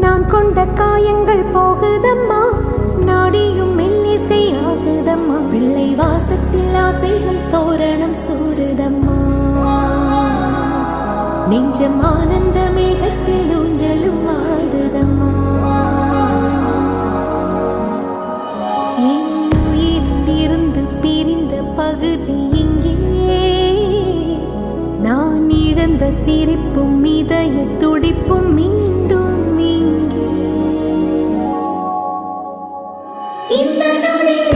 நான் கொண்ட காயங்கள் போகுதம்மா? நாடியும் மெல்லிசை ஆகுதம்மா? பிள்ளை வாசத்தில் ஆசைகள் தோரணம் சூடுதம்மா? நெஞ்சம் ஆனந்த மேகத்தில் ஊஞ்சலும் ஆடுதம்மா? என் பிரிந்த பகுதி இங்கே. நான் இழந்த சிரிப்பும் இதய துடிப்பும் மீன். இந்த நொடி